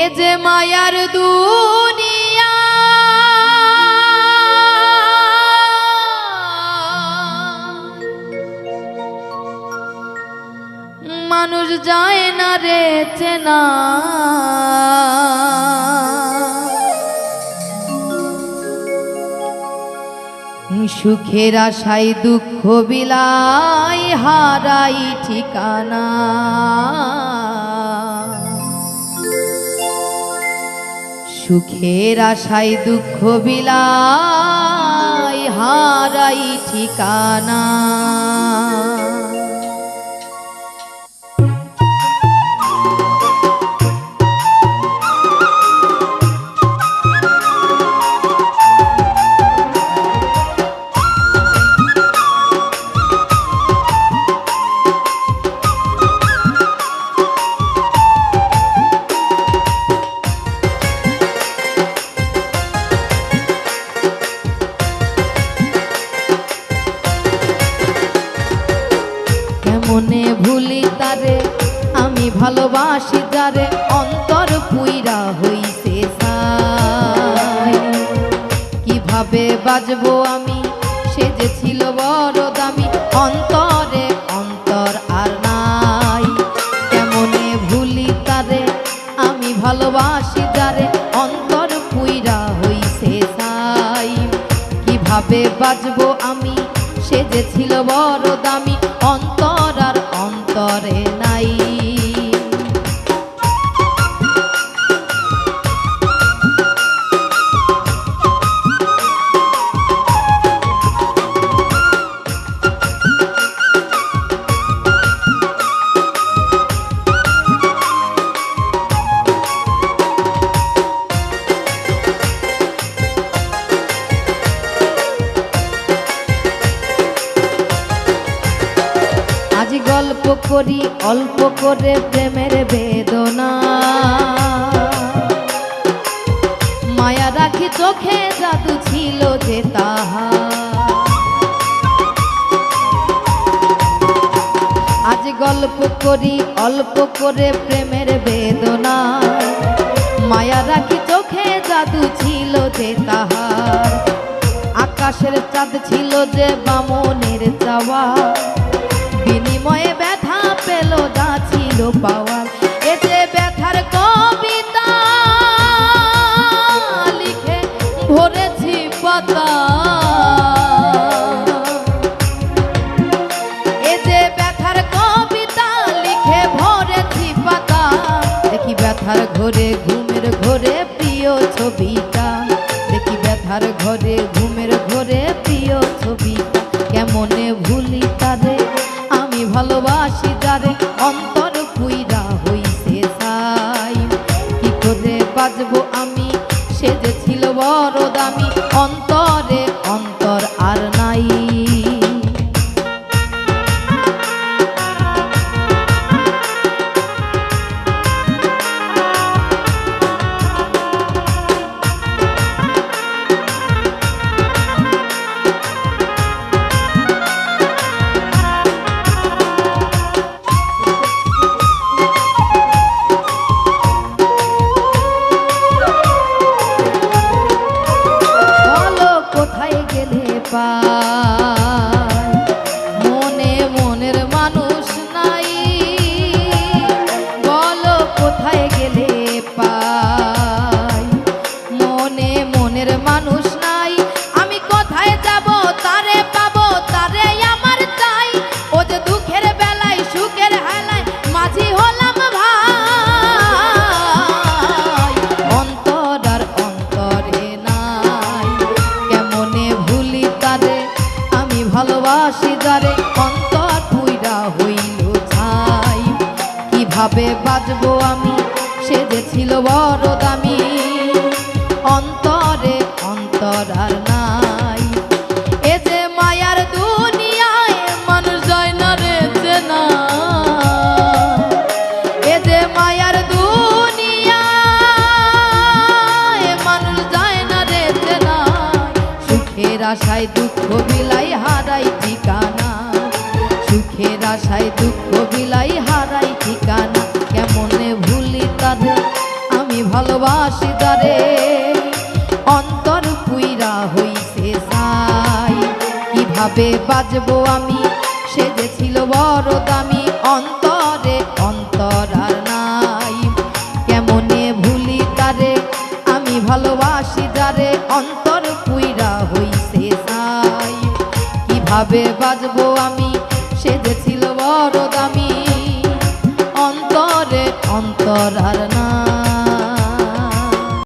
এ যে মায়ার দুনিয়া। মানুষ যায় না রে চেনা। সুখের আশায় দুঃখ বিলাই হারাই ঠিকানা। সুখের আশায় দুঃখ বিলাই হারাই ঠিকানা। ভুলি তারে, আমি ভালোবাসি যারে, অন্তর পুইরা হইছে। কীভাবে বাজবো আমি? সে যে ছিল বড় দামি, অন্তরে অন্তর আর নাই। কেমনে ভুলি তারে, আমি ভালোবাসি যারে, অন্তর পুইরা হইছে কীভাবে বাজবো আমি? সে যে ছিল বড় করি, অল্প করে প্রেমের বেদনা। মায়া রাখি চোখে জাদু ছিল যে তাহা। আজ গল্প করি, অল্প করে প্রেমের বেদনা। মায়া রাখি চোখে জাদু ছিল যে তাহার আকাশের চাঁদ ছিল যে বামনের চাওয়া। বিনিময়ে ছিল পাওয়ার এ যে ব্যথার কবিতা লিখে ভরেছি পাতা। এ যে ব্যথার কবিতা লিখে ভরেছি পাতা। দেখি ব্যথার ঘরে, ঘুমের ঘরে প্রিয় ছবিটা। দেখি ব্যথার ঘরে Bye. বাজবো আমি। সে যে ছিল বড় দামি। অন্তরে অন্তর আর নাই। এ যে মায়ার দুনিয়ায় মানুষ যায় না রে চেনা এ যে মায়ার দুনিয়ায় মানুষ যায় না রে চেনা সুখের আশায় দুঃখ বিলাই হারাই ঠিকানা। সুখের আশায় দুঃখ বিলাই হারাই ঠিকানা। আমি ভালোবাসি যারে অন্তর পুইরা হইছে সাই কীভাবে বাজবো আমি? সে যে ছিল বড় দামি। অন্তরে অন্তর আর নাই। কেমনে ভুলি তারে? আমি ভালোবাসি যারে অন্তর পুইরা হইছে সাই কীভাবে বাজবো আমি? সে যে ছিল বড় দামি। অন্তরে অন্তর আর